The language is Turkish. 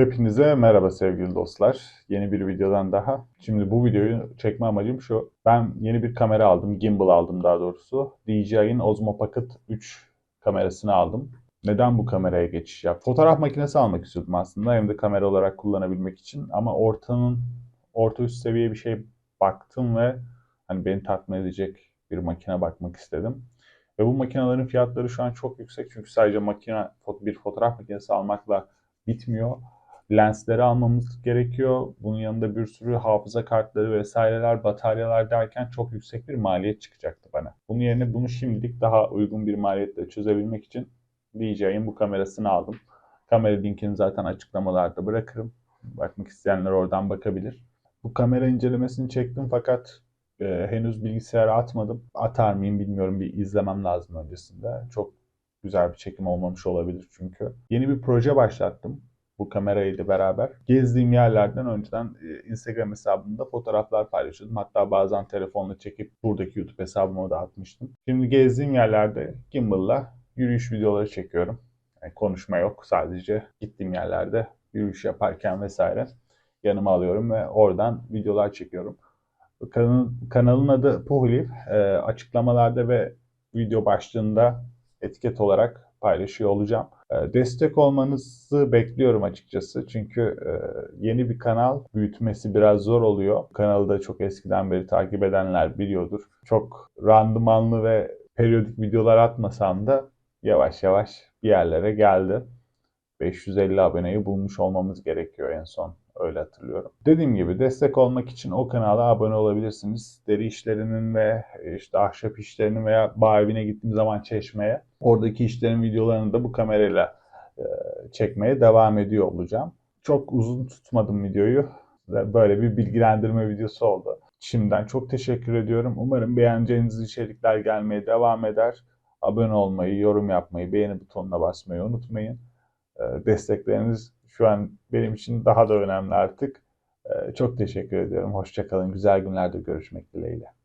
Hepinize merhaba sevgili dostlar. Yeni bir videodan daha. Şimdi bu videoyu çekme amacım şu. Ben yeni bir kamera aldım. Gimbal aldım daha doğrusu. DJI'nin Osmo Pocket 3 kamerasını aldım. Neden bu kameraya geçiş yaptım? Fotoğraf makinesi almak istiyordum aslında. Hem de kamera olarak kullanabilmek için. Ama ortanın orta üst seviye bir şey baktım ve hani beni tatmin edecek bir makine bakmak istedim. Ve bu makinelerin fiyatları şu an çok yüksek. Çünkü sadece makine bir fotoğraf makinesi almakla bitmiyor lensleri almamız gerekiyor. Bunun yanında bir sürü hafıza kartları vesaireler, bataryalar derken çok yüksek bir maliyet çıkacaktı bana. Bunun yerine bunu şimdilik daha uygun bir maliyetle çözebilmek için DJI'nin bu kamerasını aldım. Kamera linkini zaten açıklamalarda bırakırım. Bakmak isteyenler oradan bakabilir. Bu kamera incelemesini çektim fakat e, henüz bilgisayara atmadım. Atar mıyım bilmiyorum. Bir izlemem lazım öncesinde. Çok güzel bir çekim olmamış olabilir çünkü. Yeni bir proje başlattım bu kamerayla beraber. Gezdiğim yerlerden önceden e, Instagram hesabımda fotoğraflar paylaşıyordum. Hatta bazen telefonla çekip buradaki YouTube hesabıma da atmıştım. Şimdi gezdiğim yerlerde gimbal'la yürüyüş videoları çekiyorum. Yani konuşma yok. Sadece gittiğim yerlerde yürüyüş yaparken vesaire yanıma alıyorum ve oradan videolar çekiyorum. Kanalın, kanalın adı Puhliv. E, açıklamalarda ve video başlığında etiket olarak paylaşıyor olacağım. Ee, destek olmanızı bekliyorum açıkçası. Çünkü e, yeni bir kanal büyütmesi biraz zor oluyor. Kanalı da çok eskiden beri takip edenler biliyordur. Çok randımanlı ve periyodik videolar atmasam da yavaş yavaş bir yerlere geldi. 550 aboneyi bulmuş olmamız gerekiyor en son. Öyle hatırlıyorum. Dediğim gibi destek olmak için o kanala abone olabilirsiniz. Deri işlerinin ve işte ahşap işlerinin veya bağ evine gittiğim zaman çeşmeye oradaki işlerin videolarını da bu kamerayla e, çekmeye devam ediyor olacağım. Çok uzun tutmadım videoyu. Böyle bir bilgilendirme videosu oldu. Şimdiden çok teşekkür ediyorum. Umarım beğeneceğiniz içerikler gelmeye devam eder. Abone olmayı, yorum yapmayı, beğeni butonuna basmayı unutmayın. E, destekleriniz şu an benim için daha da önemli artık. E, çok teşekkür ediyorum. Hoşçakalın. Güzel günlerde görüşmek dileğiyle.